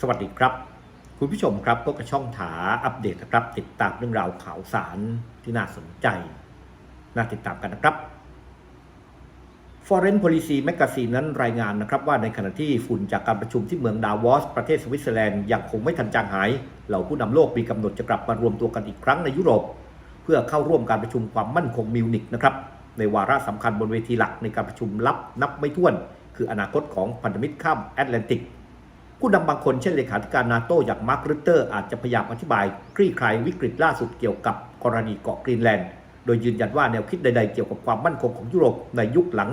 สวัสดีครับ คุณผู้ชมครับพบกับช่องถาอัปเดตนะครับ ติดตามเรื่องราวข่าวสารที่น่าสนใจ น่าติดตามกันนะครับ Foreign Policy Magazine นั้นรายงานนะครับ ว่าในขณะที่ฝุ่นจากการประชุมที่เมืองดาวอส ประเทศสวิตเซอร์แลนด์ยังคงไม่ทันจางหาย เหล่าผู้นำโลกมีกำหนดจะกลับมารวมตัวกันอีกครั้งในยุโรป เพื่อเข้าร่วมการประชุมความมั่นคงมิวนิกนะครับในวาระสำคัญบนเวทีหลักในการประชุมลับนับไม่ถ้วน คืออนาคตของพันธมิตรข้ามแอตแลนติก ผู้นำบางคนเช่นเลขาธิการนาโตอย่างมาร์ครุตเตอร์อาจจะพยายามอธิบาย คลี่คลายวิกฤตล่าสุดเกี่ยวกับกรณีเกาะกรีนแลนด์ โดยยืนยันว่าแนวคิดใดๆเกี่ยวกับความมั่นคงของยุโรปในยุคหลัง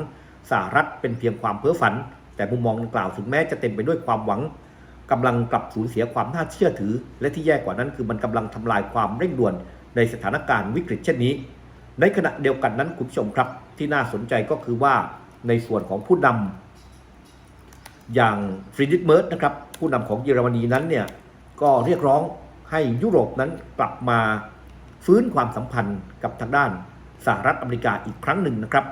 สหรัฐเป็นเพียงความเพ้อฝัน แต่มุมมองดังกล่าวถึงแม้จะเต็มไปด้วยความหวังกำลังกลับสูญเสียความน่าเชื่อถือ และที่แย่กว่านั้นคือมันกำลังทำลายความเร่งด่วนในสถานการณ์วิกฤตเช่นนี้ ในขณะเดียวกันนั้นคุณผู้ชมครับ ที่น่าสนใจก็คือว่าในส่วนของผู้นำ อย่างฟรีดิตเมิร์ตนะครับผู้นำของเยอรมนีนั้นเนี่ยก็เรียกร้องให้ยุโรปนั้นกลับมาฟื้นความสัมพันธ์กับทางด้านสหรัฐอเมริกาอีกครั้งหนึ่งนะครับ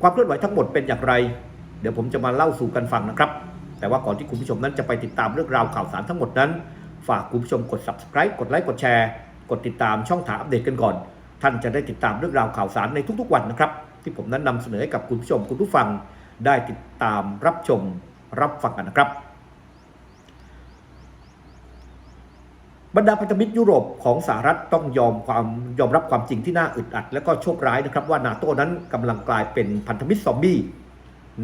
ความเคลื่อนไหวทั้งหมดเป็นอย่างไร เดี๋ยวผมจะมาเล่าสู่กันฟังนะครับ แต่ว่าก่อนที่คุณผู้ชมนั้นจะไปติดตามเรื่องราวข่าวสารทั้งหมดนั้น ฝากคุณผู้ชมกด subscribe กดไลค์กดแชร์ กดติดตามช่องถามอัปเดตกันก่อน ท่านจะได้ติดตามเรื่องราวข่าวสารในทุกๆวันนะครับ ที่ผมนั้นนำเสนอให้กับคุณผู้ชมคุณผู้ฟังได้ติดตามรับชม รับฟังกันนะครับ บรรดาพันธมิตรยุโรปของสหรัฐต้องยอมความยอมรับความจริงที่น่าอึดอัด และก็โชคร้ายนะครับ ว่านาโต้นั้นกำลังกลายเป็นพันธมิตรซอมบี้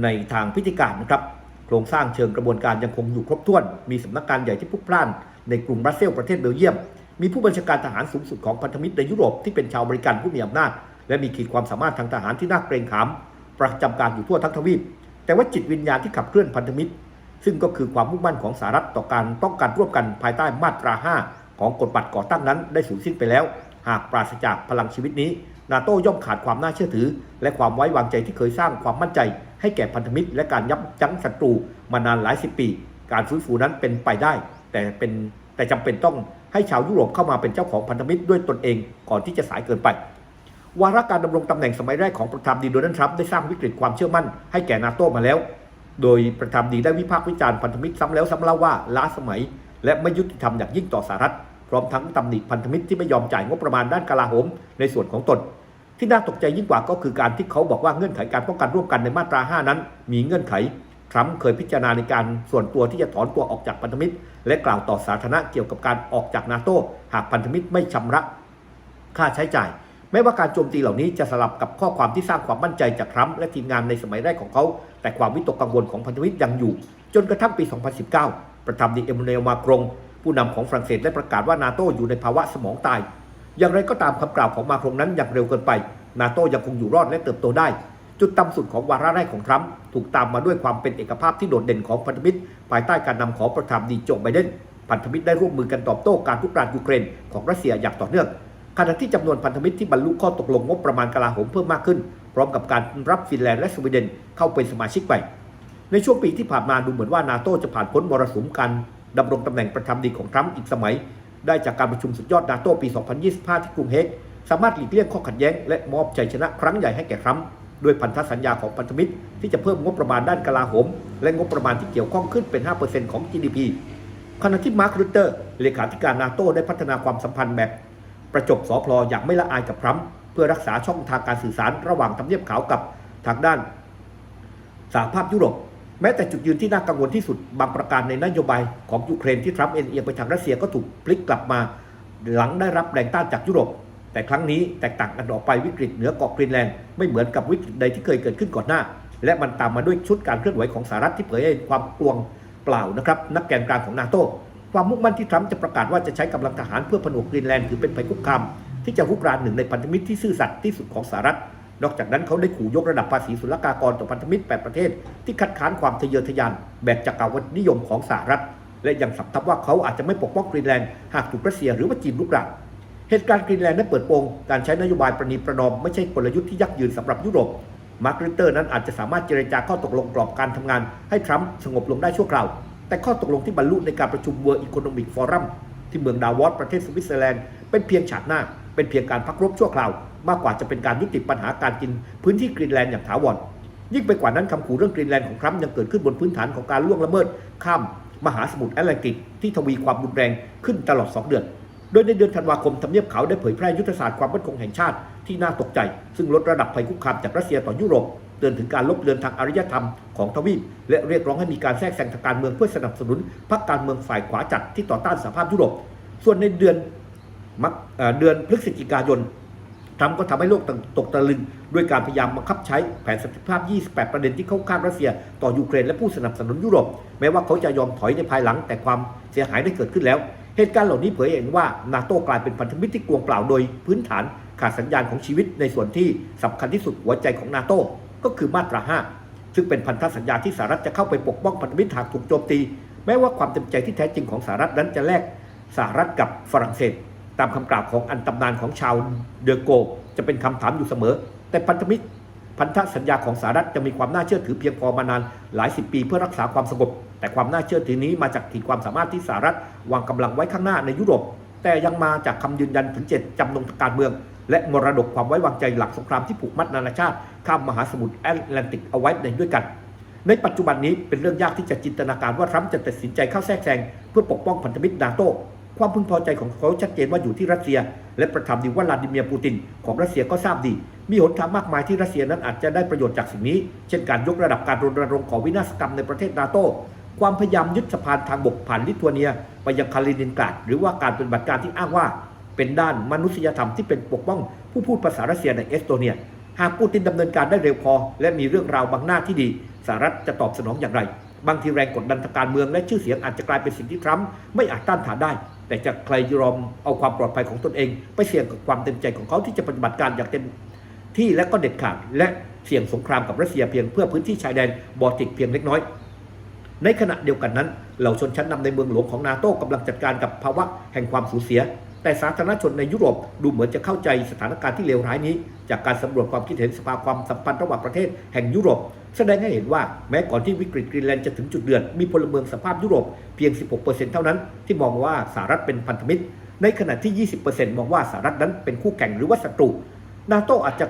ในทางพิธีการนะครับ โครงสร้างเชิงกระบวนการยังคงอยู่ครบถ้วน มีสำนักงานใหญ่ที่พลุกพล่านในกรุงบรัสเซลประเทศเบลเยียม มีผู้บัญชาการทหารสูงสุดของพันธมิตรในยุโรปที่เป็นชาวอเมริกันผู้มีอำนาจ และมีขีดความสามารถทางทหารที่น่าเกรงขาม ประจำการอยู่ทั่วทั้งทวีป แต่ว่าจิตวิญญาณที่ขับเคลื่อนพันธมิตร ซึ่งก็คือความมุ่งมั่นของสหรัฐต่อการป้องกันร่วมกันภายใต้มาตรา 5 ของกฎบัตรก่อตั้งนั้นได้สูญสิ้นไปแล้ว หากปราศจากพลังชีวิตนี้ นาโต้ย่อมขาดความน่าเชื่อถือ และความไว้วางใจที่เคยสร้างความมั่นใจ ให้แก่พันธมิตร และการยับยั้งศัตรูมานานหลายสิบปี การฟื้นฟูนั้นเป็นไปได้ แต่เป็นแต่จำเป็นต้องให้ชาวยุโรปเข้ามาเป็นเจ้าของพันธมิตรด้วยตนเองก่อนที่จะสายเกินไป วาระการดำรงตำแหน่งสมัยแรกของประธานดีโดนัลด์ทรัมป์ได้สร้างวิกฤตความเชื่อมั่นให้แก่นาโต้มาแล้ว โดยประธานดีได้วิพากษ์วิจารณ์พันธมิตรซ้ำแล้วซ้ำเล่าว่าล้าสมัย และไม่ยุติธรรมอย่างยิ่งต่อสหรัฐ พร้อมทั้งตำหนิพันธมิตรที่ไม่ยอมจ่ายงบประมาณด้านกลาโหมในส่วนของตน ที่น่าตกใจยิ่งกว่าก็คือการที่เขาบอกว่าเงื่อนไขการป้องกันร่วมกันในมาตรา 5 นั้น มีเงื่อนไขทรัมป์เคยพิจารณาในการส่วนตัวที่จะถอนตัวออกจากพันธมิตร และกล่าวต่อสาธารณะเกี่ยวกับการออกจากนาโตหากพันธมิตรไม่ชำระค่าใช้จ่าย แม้ว่าการโจมตีเหล่านี้จะสลับกับข้อความที่สร้างความมั่นใจจากทรัมป์และทีมงานในสมัยแรกของเขา แต่ความวิตกกังวลของพันธมิตรยังอยู่ จนกระทั่งปี 2019 ประธานดีเอมมานูเอลมาครง ผู้นำของฝรั่งเศสได้ประกาศว่านาโตอยู่ในภาวะสมองตาย อย่างไรก็ตามคำกล่าวของมาครงนั้นอย่างเร็วเกินไป นาโตยังคงอยู่รอดและเติบโตได้ จุดต่ำสุดของวาระแรกของทรัมป์ถูกตามมาด้วยความเป็นเอกภาพที่โดดเด่นของพันธมิตร ภายใต้การนำของประธานดีโจไบเดนพันธมิตรได้ร่วมมือกันตอบโต้การลุกรานยูเครนของรัสเซียอย่างต่อเนื่อง ขณะที่จำนวนพันธมิตรที่บรรลุข้อตกลงงบประมาณกลาโหมเพิ่มมากขึ้น พร้อมกับการรับฟินแลนด์และสวีเดนเข้าเป็นสมาชิกใหม่ในช่วงปีที่ผ่านมาดูเหมือนว่านาโตจะผ่านพ้นมรสุมการดำรงตำแหน่งประธานดีของทรัมป์อีกสมัย ได้จากการประชุมสุดยอดนาโตปี 2025 ที่กรุงเฮกสามารถหลีกเลี่ยงข้อขัดแย้งและมอบชัยชนะครั้งใหญ่ให้แก่ทรัมป์ด้วยพันธสัญญาของพันธมิตร ที่จะเพิ่มงบประมาณด้านกลาโหม และงบประมาณที่เกี่ยวข้องขึ้นเป็น 5%ของ GDP ขณะที่มาร์ครูเตอร์เลขาธิการนาโตได้พัฒนาความสัมพันธ์แบบ ประจบสอพลออย่างไม่ละอายกับทรัมป์เพื่อรักษาช่องทางการสื่อสารระหว่างทำเนียบขาวกับทางด้านสหภาพยุโรปแม้แต่จุดยืนที่น่ากังวลที่สุดบางประการในนโยบายของยูเครนที่ทรัมป์เอ็นเอียงไปทางรัสเซียก็ถูกพลิกกลับมา หลังได้รับแรงต้านจากยุโรป แต่ครั้งนี้แตกต่างกันออกไปวิกฤตเหนือเกาะกรีนแลนด์ไม่เหมือนกับวิกฤตใดที่เคยเกิดขึ้นก่อนหน้า และมันตามมาด้วยชุดการเคลื่อนไหวของสหรัฐที่เผยให้ความกลวงเปล่านะครับนักแกนกลางของนาโต ความมุ่งมั่นที่ทรัมป์จะประกาศว่าจะใช้กำลังทหารเพื่อผนวกกรีนแลนด์ถือเป็นภัยคุกคามที่จะรุกรานหนึ่งในพันธมิตรที่ซื่อสัตย์ที่สุดของสหรัฐ นอกจากนั้นเขาได้ขู่ยกระดับภาษีศุลกากรต่อพันธมิตร 8 ประเทศ ที่คัดค้านความทะเยอทะยาน แบบจักรวรรดินิยมของสหรัฐ และยังสับทับว่าเขาอาจจะไม่ปกป้องกรีนแลนด์หากถูกรัสเซียหรือว่าจีนลุกรานเหตุการณ์กรีนแลนด์ได้เปิดโปงการใช้นโยบายประนีประนอมไม่ใช่กลยุทธ์ที่ยั่งยืนสำหรับยุโรปมาร์กริเตอร์นั้นอาจจะสามารถเจรจาข้อตกลงกรอบการทำงาน ให้ทรัมป์สงบลงได้ชั่วคราว แต่ข้อตกลงที่บรรลุในการประชุม World Economic Forum ที่เมืองดาวอสประเทศสวิตเซอร์แลนด์เป็นเพียงฉากหน้า เป็นเพียงการพักรบชั่วคราว มากกว่าจะเป็นการยุติปัญหาการกินพื้นที่กรีนแลนด์อย่างถาวรยิ่งไปกว่านั้นคำขู่เรื่องกรีนแลนด์ของทรัมป์ยังเกิดขึ้นบนพื้นฐานของการล่วงละเมิด ข้าม มหาสมุทรแอตแลนติกที่ทวีความรุนแรงขึ้นตลอด 2 เดือน โดยในเดือนธันวาคมทำเนียบขาวได้เผยแพร่ยุทธศาสตร์ความมั่นคงแห่งชาติที่น่าตกใจ ซึ่งลดระดับภัยคุกคามจากรัสเซียต่อยุโรป เตือนถึงการลบเลือนทางอารยธรรมของทวีป และเรียกร้องให้มีการแทรกแซงทางการเมืองเพื่อสนับสนุนพรรคการเมืองฝ่ายขวาจัดที่ต่อต้านสหภาพยุโรป ส่วนในเดือนมกเอ่อเดือนพฤศจิกายนทรัมป์ก็ทำให้โลกตกตะลึง ด้วยการพยายามบังคับใช้แผนสันติภาพ 28 ประเด็นที่เข้าข้างรัสเซีย ต่อยูเครนและผู้สนับสนุนยุโรป แม้ว่าเขาจะยอมถอยในภายหลังแต่ความเสียหายได้เกิดขึ้นแล้ว เหตุการณ์เหล่านี้เผยเห็นว่านาโตกลายเป็นพันธมิตรที่กลวงเปล่าโดยพื้นฐานขาดสัญญาณของชีวิตในส่วนที่สำคัญที่สุดหัวใจของนาโต ก็คือมาตรา 5 ซึ่งเป็นพันธสัญญาที่สหรัฐจะเข้าไปปกป้องพันธมิตรหากถูกโจมตี แม้ว่าความเต็มใจที่แท้จริงของสหรัฐนั้นจะแลกสหรัฐกับฝรั่งเศส ตามคำกล่าวของอันตำนานของชาวเดอโก จะเป็นคำถามอยู่เสมอ แต่พันธมิตรพันธสัญญาของสหรัฐจะมีความน่าเชื่อถือเพียงพอมานานหลายสิบปีเพื่อรักษาความสงบแต่ความน่าเชื่อถือนี้มาจากขีดความสามารถที่สหรัฐวางกำลังไว้ข้างหน้าในยุโรป แต่ยังมาจากคำยืนยันถึงเจตจำนงทางการเมือง และมรดกความไว้วางใจหลักสงครามที่ผูกมัดนานาชาติข้ามมหาสมุทรแอตแลนติกเอาไว้ในด้วยกัน ในปัจจุบันนี้เป็นเรื่องยากที่จะจินตนาการว่าทรัมป์จะตัดสินใจเข้าแทรกแซงเพื่อปกป้องพันธมิตรนาโตความพึงพอใจของเขาชัดเจนว่าอยู่ที่รัสเซีย และประธานาธิบดีวลาดิเมียร์ปูติน ของรัสเซียก็ทราบดี มีหนทางมากมายที่รัสเซียนั้นอาจจะได้ประโยชน์จากสิ่งนี้ เช่นการยกระดับการรณรงค์ก่อวินาศกรรมในประเทศนาโต ความพยายามยึดสะพานทางบกผ่านลิทัวเนีย ไปยังคาลินินกราดหรือว่าการปฏิบัติการที่อ้างว่า เป็นด้านมนุษยธรรมที่เป็นปกป้องผู้พูดภาษารัสเซียในเอสโตเนีย หากปูตินดำเนินการได้เร็วพอ และมีเรื่องราวบางหน้าที่ดีสหรัฐจะตอบสนองอย่างไร บางทีแรงกดดันทางการเมืองและชื่อเสียงอาจจะกลายเป็นสิ่งที่ทรัมป์ไม่อาจต้านทานได้ แต่จะใครยอมเอาความปลอดภัยของตนเอง ไปเสี่ยงกับความเต็มใจของเขาที่จะปฏิบัติการอย่างเต็มที่และก็เด็ดขาดและเสี่ยงสงครามกับรัสเซียเพียงเพื่อพื้นที่ชายแดนบอลติกเพียงเล็กน้อย ในขณะเดียวกันนั้น เหล่าชนชั้นนำในเมืองหลวงของนาโต้กำลังจัดการกับภาวะแห่งความสูญเสีย แต่สาธารณชนในยุโรปดูเหมือนจะเข้าใจสถานการณ์ที่เลวร้ายนี้ จากการสำรวจความคิดเห็นสภาความสัมพันธ์ระหว่างประเทศแห่งยุโรป แสดงให้เห็นว่าแม้ก่อนที่วิกฤตกรีนแลนด์จะถึงจุดเดือดมีพลเมืองสภาพยุโรปเพียง 16%เท่านั้น ที่มองว่าสหรัฐเป็นพันธมิตร ในขณะที่ 20%มองว่าสหรัฐนั้นเป็นคู่แข่งหรือว่าศัตรูนาโตอาจจะ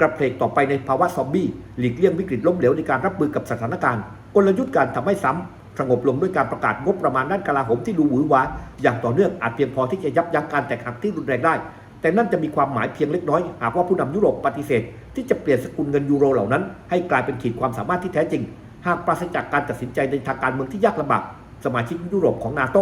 กระเพกต่อไปในภาวะซอมบี้หลีกเลี่ยงวิกฤตล้มเหลวในการรับมือกับสถานการณ์กลยุทธ์การทำให้ซ้ำ สงบลงด้วยการประกาศงบประมาณด้านกลาโหมที่ดูหวือหวาอย่างต่อเนื่องอาจเพียงพอที่จะยับยั้งการแตกหักที่รุนแรงได้ แต่นั่นจะมีความหมายเพียงเล็กน้อย หากว่าผู้นำยุโรปปฏิเสธ ที่จะเปลี่ยนสกุลเงินยูโรเหล่านั้น ให้กลายเป็นขีดความสามารถที่แท้จริง หากปราศจากการตัดสินใจในทางการเมืองที่ยากลำบากสมาชิกยุโรปของนาโต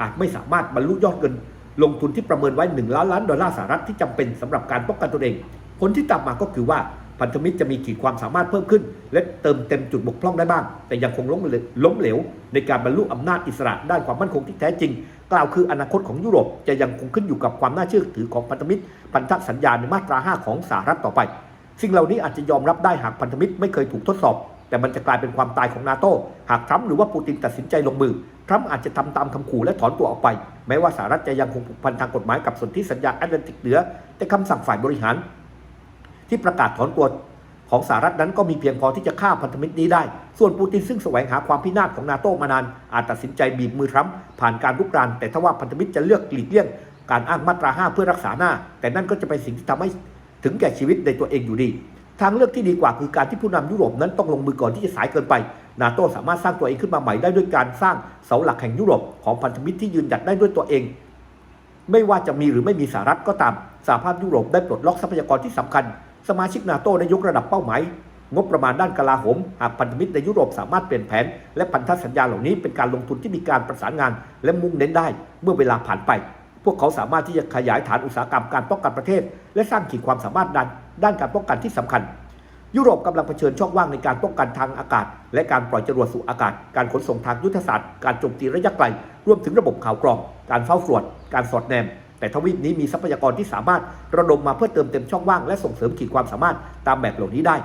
อาจไม่สามารถบรรลุยอดเงิน ลงทุนที่ประเมินไว้1ล้านล้านดอลลาร์สหรัฐที่จำเป็นสำหรับการป้องกันตนเองผลที่ตามมาก็คือว่า พันธมิตรจะมีขีดความสามารถเพิ่มขึ้น และเติมเต็มจุดบกพร่องได้บ้าง แต่ยังคงล้มเหลวล้มเหลว ในการบรรลุอำนาจอิสระด้านความมั่นคงที่แท้จริง กล่าวคืออนาคตของยุโรปจะยังคงขึ้นอยู่กับความน่าเชื่อถือของพันธมิตร พันธสัญญาในมาตรา 5 ของสหรัฐต่อไป สิ่งเหล่านี้อาจจะยอมรับได้หากพันธมิตรไม่เคยถูกทดสอบ แต่มันจะกลายเป็นความตายของนาโตหากทรัมป์หรือว่าปูตินตัดสินใจลงมือทรัมป์อาจจะทำตามคำขู่และถอนตัวออกไป แม้ว่าสหรัฐจะยังคงผูกพันทางกฎหมายกับสนธิสัญญาแอตแลนติกเหนือ แต่คำสั่งฝ่ายบริหาร ที่ประกาศถอนตัวของสหรัฐนั้นก็มีเพียงพอที่จะฆ่าพันธมิตรนี้ได้ ส่วนปูตินซึ่งแสวงหาความพินาศของนาโตมานาน อาจตัดสินใจบีบมือทรัมป์ผ่านการลุกราน แต่ถ้าว่าพันธมิตรจะเลือกหลีกเลี่ยง การอ้างมาตรา5เพื่อรักษาหน้า แต่นั่นก็จะเป็นสิ่งที่ทำให้ถึงแก่ชีวิตในตัวเองอยู่ดี ทางเลือกที่ดีกว่าคือการที่ผู้นำยุโรปนั้นต้องลงมือก่อนที่จะสายเกินไป นาโตสามารถสร้างตัวเองขึ้นมาใหม่ได้ด้วยการสร้างเสาหลักแห่งยุโรปของพันธมิตรที่ยืนหยัดได้ด้วยตัวเอง ไม่ว่าจะมีหรือไม่มีสหรัฐก็ตามสหภาพยุโรปได้ปลดล็อกทรัพยากรที่สำคัญ สมาชิกนาโตได้ยกระดับเป้าหมายงบประมาณด้านกลาโหมหากพันธมิตรในยุโรปสามารถเปลี่ยนแผน และพันธสัญญาเหล่านี้เป็นการลงทุนที่มีการประสานงาน และมุ่งเน้นได้ เมื่อเวลาผ่านไป พวกเขาสามารถที่จะขยายฐานอุตสาหกรรมการป้องกันประเทศ และสร้างขีดความสามารถด้านด้านการป้องกันที่สำคัญ ยุโรปกำลังเผชิญช่องว่างในการป้องกันทางอากาศ และการปล่อยจรวดสู่อากาศ การขนส่งทางยุทธศาสตร์ การโจมตีระยะไกล รวมถึงระบบข่าวกรอง การเฝ้าตรวจ การสอดแนม แต่ทวีปนี้มีทรัพยากรที่สามารถระดมมาเพื่อเติมเต็มช่องว่างและส่งเสริมขีดความสามารถตามแบบเหล่านี้ได้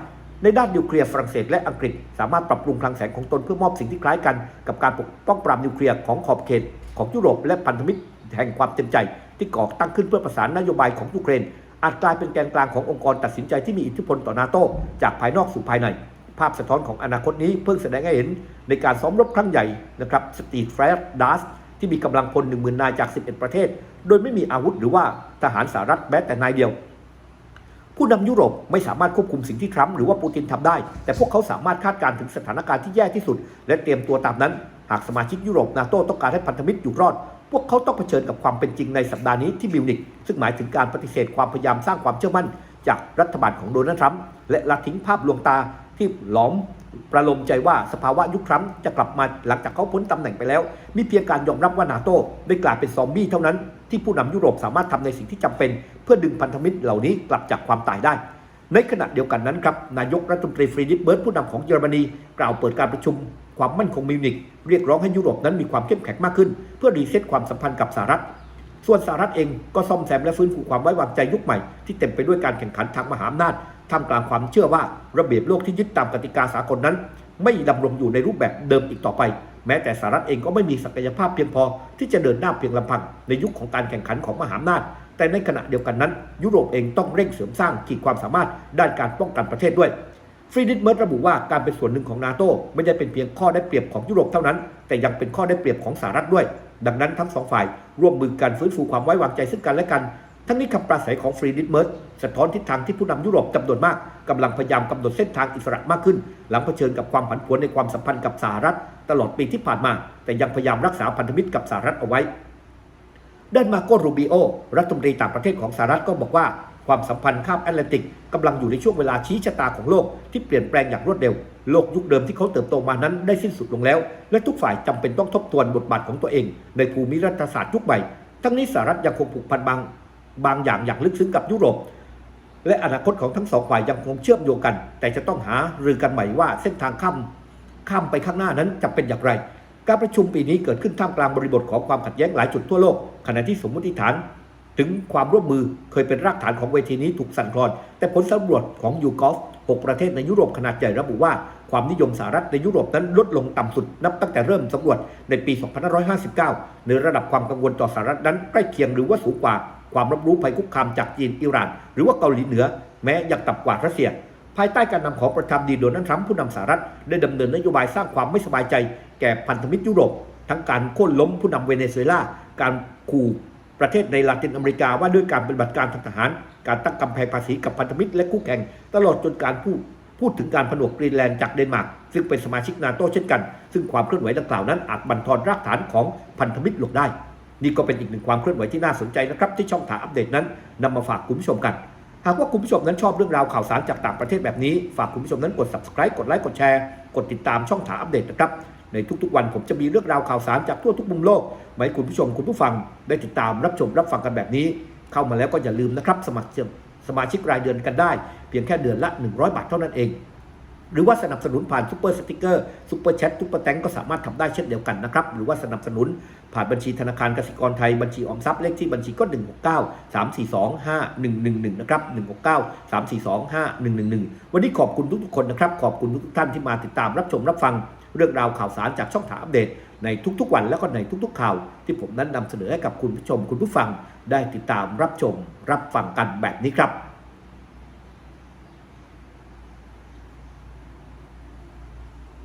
ในด้านนิวเคลียร์ฝรั่งเศสและอังกฤษ สามารถปรับปรุงคลังแสงของตนเพื่อมอบสิ่งที่คล้ายกัน กับการปกป้องปรามนิวเคลียร์ของขอบเขต ของยุโรปและพันธมิตรแห่งความเต็มใจ ที่ก่อตั้งขึ้นเพื่อประสานนโยบายของยูเครนอาจกลายเป็นแกนกลางขององค์กรตัดสินใจที่มีอิทธิพลต่อนาโตจากภายนอกสู่ภายใน ภาพสะท้อนของอนาคตนี้เพิ่งแสดงให้เห็นในการซ้อมรบครั้งใหญ่นะครับสตีทแฟร์ดัส ที่มีกำลังพล1 0,000นายจาก 11 ประเทศ โดยไม่มีอาวุธหรือว่าทหารสหรัฐแม้แต่นายเดียว ผู้นำยุโรปไม่สามารถควบคุมสิ่งที่ทรัมป์หรือว่าปูตินทำได้ แต่พวกเขาสามารถคาดการณ์ถึงสถานการณ์ที่แย่ที่สุด และเตรียมตัวตามนั้น หากสมาชิกยุโรปนาโตต้องการให้พันธมิตรอยู่รอด พวกเขาต้องเผชิญกับความเป็นจริงในสัปดาห์นี้ที่มิวนิกซึ่งหมายถึงการปฏิเสธความพยายามสร้างความเชื่อมั่น จากรัฐบาลของโดนัลด์ทรัมป์และละทิ้งภาพลวงตา ที่หลอมประโลมใจว่าสภาวะยุคทรัมป์จะกลับมาหลังจากเขาพ้นตำแหน่งไปแล้ว มีเพียงการยอมรับว่านาโต้ได้กลายเป็นซอมบี้เท่านั้น ที่ผู้นำยุโรปสามารถทำในสิ่งที่จำเป็น เพื่อดึงพันธมิตรเหล่านี้กลับจากความตายได้ ในขณะเดียวกันนั้นครับนายกรัฐมนตรีฟรีดิชเบิร์ตผู้นำของเยอรมนี กล่าวเปิดการประชุม ความมั่นคงมิวนิกเรียกร้องให้ยุโรปนั้นมีความเข้มแข็งมากขึ้น เพื่อรีเซ็ตความสัมพันธ์กับสหรัฐส่วนสหรัฐเองก็ซ่อมแซมและฟื้นฟูความไว้วางใจยุคใหม่ที่เต็มไปด้วยการแข่งขันทางมหาอำนาจ ท่ามกลางความเชื่อว่าระเบียบโลกที่ยึดตามกติกาสากลนั้น ไม่ดำรงอยู่ในรูปแบบเดิมอีกต่อไป แม้แต่สหรัฐเองก็ไม่มีศักยภาพเพียงพอ ที่จะเดินหน้าเพียงลำพังในยุคของการแข่งขันของมหาอำนาจ แต่ในขณะเดียวกันนั้น ยุโรปเองต้องเร่งเสริมสร้างขีดความสามารถด้านการป้องกันประเทศด้วยฟรีดิชเมิร์ดระบุว่าการเป็นส่วนหนึ่งของนาโตไม่ได้เป็นเพียงข้อได้เปรียบของยุโรปเท่านั้น แต่ยังเป็นข้อได้เปรียบของสหรัฐด้วย ดังนั้นทั้งสองฝ่ายร่วมมือกันฟื้นฟูความไว้วางใจซึ่งกันและกัน ทั้งนี้คำปราศัยของฟรีดิชเมิร์ดสะท้อนทิศทางที่ผู้นำยุโรปจำนวนมากกำลังพยายามกำหนดเส้นทางอิสระมากขึ้น หลังเผชิญกับความผันผวนในความสัมพันธ์กับสหรัฐ ตลอดปีที่ผ่านมา แต่ยังพยายามรักษาพันธมิตรกับสหรัฐเอาไว้ด้านมาโกรูบิโอ รัฐมนตรีต่างประเทศของสหรัฐก็บอกว่า ความสัมพันธ์ข้ามแอตแลนติกกำลังอยู่ในช่วงเวลาชี้ชะตาของโลกที่เปลี่ยนแปลงอย่างรวดเร็ว โลกยุคเดิมที่เขาเติบโตมานั้นได้สิ้นสุดลงแล้ว และทุกฝ่ายจำเป็นต้องทบทวนบทบาทของตัวเอง ในภูมิรัฐศาสตร์ยุคใหม่ ทั้งนี้สหรัฐยังคงผูกพันบาง บางอย่างอย่างลึกซึ้งกับยุโรป และอนาคตของทั้งสองฝ่ายยังคงเชื่อมโยงกัน แต่จะต้องหารือกันใหม่ว่าเส้นทางข้ามข้ามไปข้างหน้านั้นจะเป็นอย่างไร การประชุมปีนี้เกิดขึ้นท่ามกลางบริบทของความขัดแย้งหลายจุดทั่วโลกขณะที่สมมติฐาน ถึงความร่วมมือเคยเป็นรากฐานของเวทีนี้ถูกสั่นคลอน แต่ผลสำรวจของยูกอฟ6ประเทศในยุโรปขนาดใหญ่ระบุว่าความนิยมสหรัฐในยุโรปนั้นลดลงต่ำสุดนับตั้งแต่เริ่มสำรวจในปี 2559 ในระดับความกังวลต่อสหรัฐนั้นใกล้เคียงหรือว่าสูงกว่า ความรับรู้ภัยคุกคามจากจีนอิหร่าน หรือว่าเกาหลีเหนือ แม้ยังต่ำกว่ารัสเซีย ภายใต้การนำของประธานดีโดนัลด์ทรัมป์ผู้นำสหรัฐ ได้ดำเนินนโยบายสร้างความไม่สบายใจ แก่พันธมิตรยุโรป ทั้งการโค่นล้มผู้นำเวเนซุเอลา การขู่ประเทศในลาตินอเมริกาว่าด้วยการปฏิบัติการทางทหาร การตั้งกำแพงภาษีกับพันธมิตรและคู่แข่ง ตลอดจนการพูดพูดถึงการผนวกกรีนแลนด์จากเดนมาร์กซึ่งเป็นสมาชิกนาโตเช่นกัน ซึ่งความเคลื่อนไหวดังกล่าวนั้นอาจบั่นทอนรากฐานของพันธมิตรลงได้ นี่ก็เป็นอีกหนึ่งความเคลื่อนไหวที่น่าสนใจนะครับที่ช่องถาอัปเดตนั้นนำมาฝากคุณผู้ชมกัน หากว่าคุณผู้ชมนั้นชอบเรื่องราวข่าวสารจากต่างประเทศแบบนี้ ฝากคุณผู้ชมนั้นกด subscribe กดไลค์กดแชร์กดติดตามช่องถาอัปเดตนะครับในทุกๆวันผมจะมีเรื่องราวข่าวสารจากทั่วทุกมุมโลกมาให้คุณผู้ชมคุณผู้ฟัง ได้ติดตามรับชมรับฟังกันแบบนี้ เข้ามาแล้วก็อย่าลืมนะครับสมัครสมาชิกรายเดือนกันได้ เพียงแค่เดือนละ 100 บาทเท่านั้นเอง หรือว่าสนับสนุนผ่านซูเปอร์สติกเกอร์ซูเปอร์แชทซูเปอร์แตงก็สามารถทำได้เช่นเดียวกันนะครับ หรือว่าสนับสนุนผ่านบัญชีธนาคารกสิกรไทยบัญชีออมทรัพย์เลขที่บัญชีก็ 169 342 5111 นะครับ 169 342 5111 วันนี้ขอบคุณทุกๆคนนะครับ ขอบคุณทุกท่านที่มาติดตามรับชมรับฟังเรื่องราวข่าวสารจากช่องถามอัปเดต ในทุกๆวันแล้วก็ในทุกๆข่าว ที่ผมนั้นนำเสนอให้กับคุณผู้ชมคุณผู้ฟังได้ติดตามรับชมรับฟังกันแบบนี้ครับ